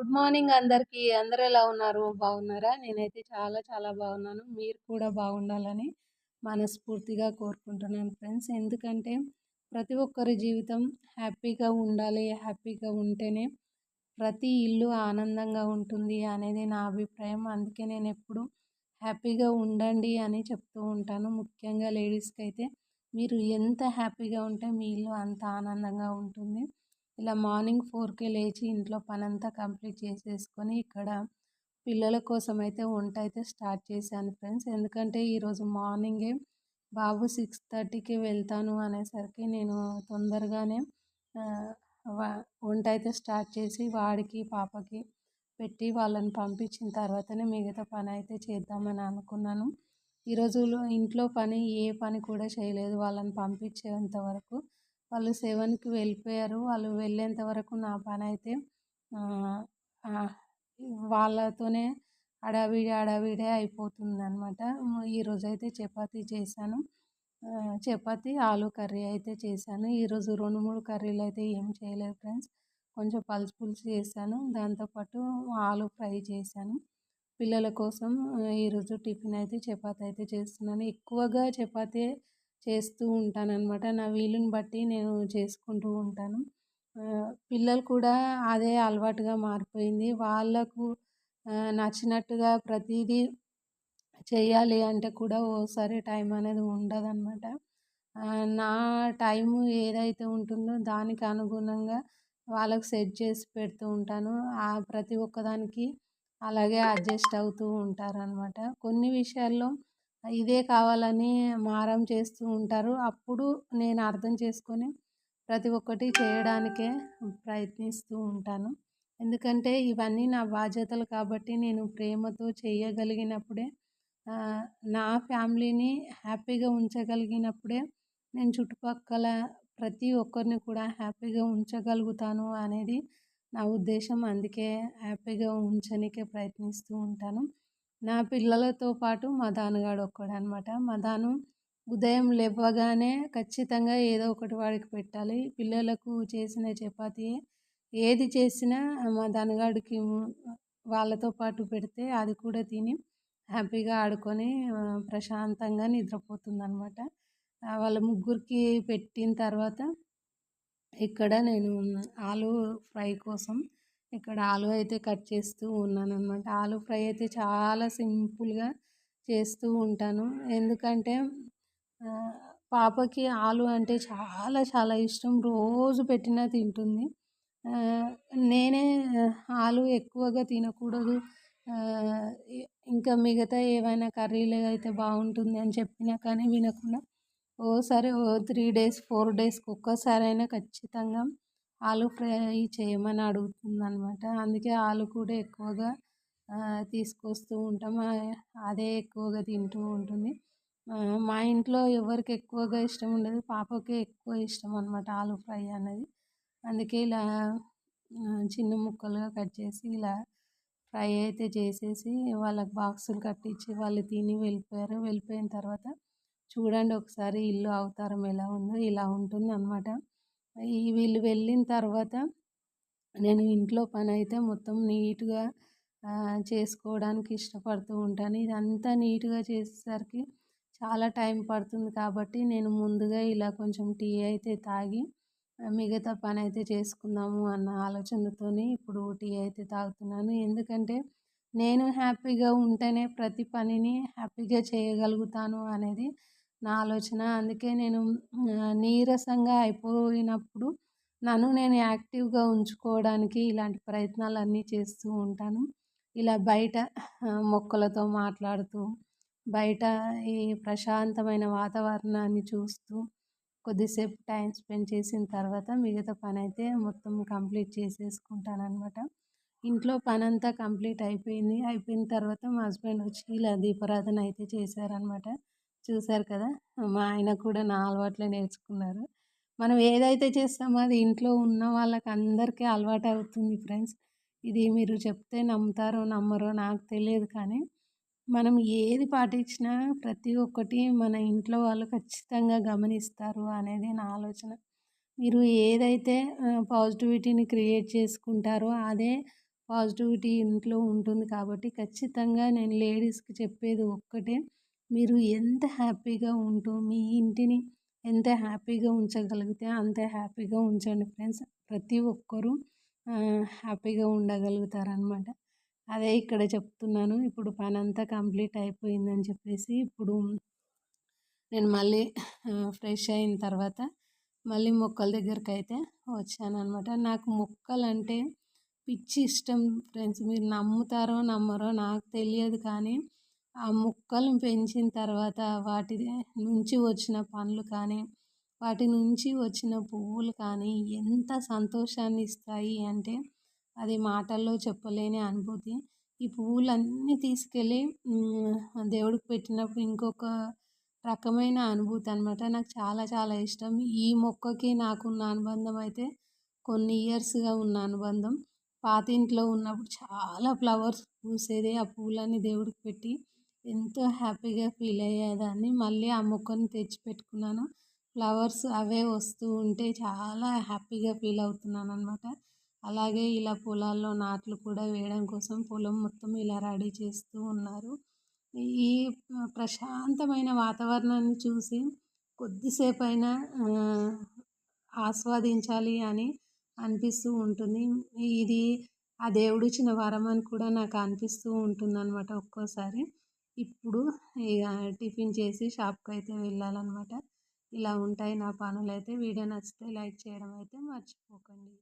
Good morning అందరికీ. అందరూ ఎలా ఉన్నారు? బాగున్నారా? నేనైతే చాలా చాలా బాగున్నాను. మీరు కూడా బాగుండాలని మనస్ఫూర్తిగా కోరుకుంటున్నాను ఫ్రెండ్స్. ఎందుకంటే ప్రతి ఒక్కరి జీవితం హ్యాపీగా ఉండాలి హ్యాపీగా ఉంటేనే ప్రతి ఇల్లు ఆనందంగా ఉంటుంది అనేది నా అభిప్రాయం. అందుకే నేను ఎప్పుడు హ్యాపీగా ఉండండి అని చెప్తూ ఉంటాను. ముఖ్యంగా లేడీస్కి అయితే మీరు ఎంత హ్యాపీగా ఉంటే మీ ఇల్లు అంత ఆనందంగా ఉంటుంది. ఇలా మార్నింగ్ ఫోర్కే లేచి ఇంట్లో పని అంతా కంప్లీట్ చేసేసుకొని ఇక్కడ పిల్లల కోసం అయితే వంట అయితే స్టార్ట్ చేశాను ఫ్రెండ్స్. ఎందుకంటే ఈరోజు మార్నింగే బాబు సిక్స్ థర్టీకి వెళ్తాను అనేసరికి నేను తొందరగానే వంట అయితే స్టార్ట్ చేసి వాడికి పాపకి పెట్టి వాళ్ళని పంపించిన తర్వాతనే మిగతా పని అయితే చేద్దామని అనుకున్నాను. ఈరోజు ఇంట్లో పని ఏ పని కూడా చేయలేదు వాళ్ళని పంపించేంత వరకు. వాళ్ళు సెవెన్కి వెళ్ళిపోయారు. వాళ్ళు వెళ్ళేంత వరకు నా పని అయితే వాళ్ళతోనే అడావిడి అడావిడే అయిపోతుంది అనమాట ఈరోజు అయితే చపాతీ చేశాను. చపాతీ ఆలు కర్రీ అయితే చేశాను. ఈరోజు రెండు మూడు కర్రీలు అయితే ఏం చేయలేదు ఫ్రెండ్స్. కొంచెం పలుసు పులుసు చేశాను. దాంతోపాటు ఆలు ఫ్రై చేశాను. పిల్లల కోసం ఈరోజు టిఫిన్ అయితే చపాతీ అయితే చేస్తున్నాను. ఎక్కువగా చపాతీ చేస్తూ ఉంటాను అనమాట నా వీలుని బట్టి నేను చేసుకుంటూ ఉంటాను. పిల్లలు కూడా అదే అలవాటుగా మారిపోయింది. వాళ్ళకు నచ్చినట్టుగా ప్రతిదీ చేయాలి అంటే కూడా ఓసారి టైం అనేది ఉండదన్నమాట. నా టైము ఏదైతే ఉంటుందో దానికి అనుగుణంగా వాళ్ళకు సెట్ చేసి పెడుతూ ఉంటాను. ఆ ప్రతి ఒక్కదానికి అలాగే అడ్జస్ట్ అవుతూ ఉంటారనమాట కొన్ని విషయాల్లో ఇదే కావాలని మారం చేస్తూ ఉంటారు. అప్పుడు నేను అర్థం చేసుకొని ప్రతి ఒక్కటి చేయడానికే ప్రయత్నిస్తూ ఉంటాను. ఎందుకంటే ఇవన్నీ నా బాధ్యతలు కాబట్టి నేను ప్రేమతో చేయగలిగినప్పుడే నా ఫ్యామిలీని హ్యాపీగా ఉంచగలిగినప్పుడే నేను చుట్టుపక్కల ప్రతి ఒక్కరిని కూడా హ్యాపీగా ఉంచగలుగుతాను అనేది నా ఉద్దేశం. అందుకే హ్యాపీగా ఉంచనీకే ప్రయత్నిస్తూ ఉంటాను. నా పిల్లలతో పాటు మా దానగాడు ఒక్కడనమాట మా దాను ఉదయం లేవగానే ఖచ్చితంగా ఏదో ఒకటి వాడికి పెట్టాలి. పిల్లలకు చేసిన చపాతి ఏది చేసినా మా దానగాడికి వాళ్ళతో పాటు పెడితే అది కూడా తిని హ్యాపీగా ఆడుకొని ప్రశాంతంగా నిద్రపోతుంది అనమాట వాళ్ళ ముగ్గురికి పెట్టిన తర్వాత ఇక్కడ నేను ఆలు ఫ్రై కోసం ఇక్కడ ఆలు అయితే కట్ చేస్తూ ఉన్నాను అనమాట ఆలు ఫ్రై అయితే చాలా సింపుల్గా చేస్తూ ఉంటాను. ఎందుకంటే పాపకి ఆలు అంటే చాలా చాలా ఇష్టం. రోజు పెట్టినా తింటుంది. నేనే ఆలు ఎక్కువగా తినకూడదు. ఇంకా మిగతా ఏవైనా కర్రీలు అయితే బాగుంటుంది అని చెప్పినా కానీ వినకుండా ఓసారి ఓ త్రీ డేస్ ఫోర్ డేస్కి ఒక్కసారైనా ఖచ్చితంగా ఆలు ఫ్రై చేయమని అడుగుతుంది అనమాట అందుకే ఆలు కూడా ఎక్కువగా తీసుకొస్తూ ఉంటాం. అదే ఎక్కువగా తింటూ ఉంటుంది. మా ఇంట్లో ఎవరికి ఎక్కువగా ఇష్టం ఉండదు. పాపకే ఎక్కువ ఇష్టం అనమాట ఆలు ఫ్రై అనేది. అందుకే ఇలా చిన్న ముక్కలుగా కట్ చేసి ఇలా ఫ్రై అయితే చేసేసి వాళ్ళకి బాక్సులు కట్టించి వాళ్ళు తిని వెళ్ళిపోయారు. వెళ్ళిపోయిన తర్వాత చూడండి ఒకసారి ఇల్లు అవతారం ఎలా ఉందో ఇలా ఉంటుంది అనమాట వీళ్ళు వెళ్ళిన తర్వాత నేను ఇంట్లో పని అయితే మొత్తం నీట్గా చేసుకోవడానికి ఇష్టపడుతూ ఉంటాను. ఇదంతా నీట్గా చేసేసరికి చాలా టైం పడుతుంది కాబట్టి నేను ముందుగా ఇలా కొంచెం టీ అయితే తాగి మిగతా పని అయితే చేసుకుందాము అన్న ఆలోచనతోనే ఇప్పుడు టీ అయితే తాగుతున్నాను. ఎందుకంటే నేను హ్యాపీగా ఉంటేనే ప్రతి పనిని హ్యాపీగా చేయగలుగుతాను అనేది నా ఆలోచన. అందుకే నేను నీరసంగా అయిపోయినప్పుడు నన్ను నేను యాక్టివ్గా ఉంచుకోవడానికి ఇలాంటి ప్రయత్నాలు అన్నీ చేస్తూ ఉంటాను. ఇలా బయట మొక్కలతో మాట్లాడుతూ బయట ఈ ప్రశాంతమైన వాతావరణాన్ని చూస్తూ కొద్దిసేపు టైం స్పెండ్ చేసిన తర్వాత మిగతా పని అయితే మొత్తం కంప్లీట్ చేసేసుకుంటాను అనమాట ఇంట్లో పని అంతా కంప్లీట్ అయిపోయింది. అయిపోయిన తర్వాత మా హస్బెండ్ వచ్చి ఇలా దీపారాధన అయితే చేశారనమాట చూశారు కదా! మా ఆయన కూడా నా అలవాట్లే నేర్చుకున్నారు. మనం ఏదైతే చేస్తామో అది ఇంట్లో ఉన్న వాళ్ళకి అందరికీ అలవాటు అవుతుంది ఫ్రెండ్స్. ఇది మీరు చెప్తే నమ్ముతారో నమ్మరో నాకు తెలియదు కానీ మనం ఏది పాటించినా ప్రతి ఒక్కటి మన ఇంట్లో వాళ్ళు ఖచ్చితంగా గమనిస్తారు అనేది నా ఆలోచన. మీరు ఏదైతే పాజిటివిటీని క్రియేట్ చేసుకుంటారో అదే పాజిటివిటీ ఇంట్లో ఉంటుంది కాబట్టి ఖచ్చితంగా నేను లేడీస్కి చెప్పేది ఒక్కటే. మీరు ఎంత హ్యాపీగా ఉంటూ మీ ఇంటిని ఎంత హ్యాపీగా ఉంచగలిగితే అంత హ్యాపీగా ఉంచండి ఫ్రెండ్స్. ప్రతి ఒక్కరూ హ్యాపీగా ఉండగలుగుతారనమాట అదే ఇక్కడ చెప్తున్నాను. ఇప్పుడు పని అంతా కంప్లీట్ అయిపోయిందని చెప్పేసి ఇప్పుడు నేను మళ్ళీ ఫ్రెష్ అయిన తర్వాత మళ్ళీ మొక్కల దగ్గరికి అయితే వచ్చానమాట నాకు మొక్కలు అంటే పిచ్చి ఇష్టం ఫ్రెండ్స్. మీరు నమ్ముతారో నమ్మరో నాకు తెలియదు కానీ ఆ మొక్కలను పెంచిన తర్వాత వాటి నుంచి వచ్చిన పండ్లు కానీ వాటి నుంచి వచ్చిన పువ్వులు కానీ ఎంత సంతోషాన్ని ఇస్తాయి అంటే అది మాటల్లో చెప్పలేని అనుభూతి. ఈ పువ్వులన్నీ తీసుకెళ్ళి దేవుడికి పెట్టినప్పుడు ఇంకొక రకమైన అనుభూతి అనమాట నాకు చాలా చాలా ఇష్టం. ఈ మొక్కకి నాకున్న అనుబంధం అయితే కొన్ని ఇయర్స్గా ఉన్న అనుబంధం. పాత ఇంట్లో ఉన్నప్పుడు చాలా ఫ్లవర్స్ పూసేది ఆ పూలన్నీ దేవుడికి పెట్టి ఎంతో హ్యాపీగా ఫీల్ అయ్యేదాన్ని. మళ్ళీ ఆ మొక్కని తెచ్చి పెట్టుకున్నాను ఫ్లవర్స్ అవే వస్తూ ఉంటే చాలా హ్యాపీగా ఫీల్ అవుతున్నాను అనమాట అలాగే ఇలా పొలాల్లో నాట్లు కూడా వేయడం కోసం పొలం మొత్తం ఇలా రెడీ చేస్తూ ఉన్నారు. ఈ ప్రశాంతమైన వాతావరణాన్ని చూసి కొద్దిసేపు అయినా ఆస్వాదించాలి అని అనిపిస్తూ ఉంటుంది. ఇది ఆ దేవుడిచ్చిన వరం అని కూడా నాకు అనిపిస్తూ ఉంటుంది అనమాట ఒక్కోసారి. ఇప్పుడు ఇక టిఫిన్ చేసి షాప్కి అయితే వెళ్ళాలన్నమాట. ఇలా ఉంటాయి నా పనులు అయితే వీడియో నచ్చితే లైక్ చేయడం అయితే మర్చిపోకండి.